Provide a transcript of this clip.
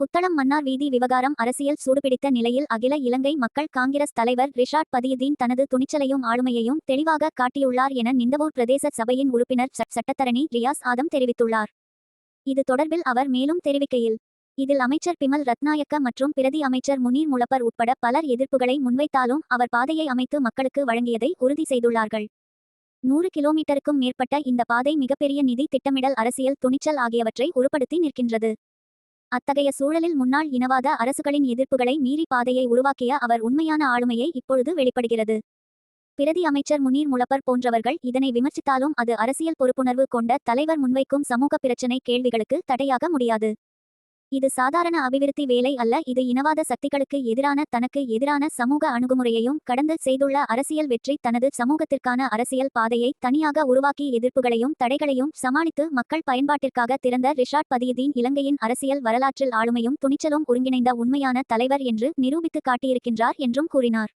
புத்தளம் மன்னார் வீதி விவகாரம் அரசியல் சூடுபிடித்த நிலையில் அகில இலங்கை மக்கள் காங்கிரஸ் தலைவர் ரிஷாட் பதியுதீன் தனது துணிச்சலையும் ஆளுமையையும் தெளிவாக காட்டியுள்ளார் என நிந்தவூர் பிரதேச சபையின் உறுப்பினர் சட்டத்தரணி ரியாஸ் ஆதம் தெரிவித்துள்ளார். இது தொடர்பில் அவர் மேலும் தெரிவிக்கையில் இதில் அமைச்சர் பிமல் ரத்நாயக்க மற்றும் பிரதி அமைச்சர் முனீர் முலப்பர் உட்பட பலர் எதிர்ப்புகளை முன்வைத்தாலும் அவர் பாதையை அமைத்து மக்களுக்கு வழங்கியதை உறுதி செய்துள்ளார்கள். நூறு கிலோமீட்டருக்கும் மேற்பட்ட இந்த பாதை மிகப்பெரிய நிதி திட்டமிடல் அரசியல் துணிச்சல் ஆகியவற்றை உருப்படுத்தி நிற்கின்றது. அத்தகைய சூழலில் முன்னாள் இனவாத அரசுகளின் எதிர்ப்புகளை மீறி பாதையை உருவாக்கிய அவர் உண்மையான ஆளுமையை இப்பொழுது வெளிப்படுகிறது. பிரதி அமைச்சர் முனீர் முளப்பர் போன்றவர்கள் இதனை விமர்சித்தாலும் அது அரசியல் பொறுப்புணர்வு கொண்ட தலைவர் முன்வைக்கும் சமூக பிரச்சினை கேள்விகளுக்கு தடையாக முடியாது. இது சாதாரண அபிவிருத்தி வேலை அல்ல இது இனவாத சக்திகளுக்கு எதிரான தனக்கு எதிரான சமூக அணுகுமுறையையும் கடந்து செய்துள்ள அரசியல் வெற்றி தனது சமூகத்திற்கான அரசியல் பாதையை தனியாக உருவாக்கி எதிர்ப்புகளையும் தடைகளையும் சமாளித்து மக்கள் பயன்பாட்டிற்காக திறந்த ரிஷாட் பதியுதீன் இலங்கையின் அரசியல் வரலாற்றில் ஆளுமையும் துணிச்சலும் ஒருங்கிணைந்த உண்மையான தலைவர் என்று நிரூபித்து காட்டியிருக்கின்றார் என்றும் கூறினார்.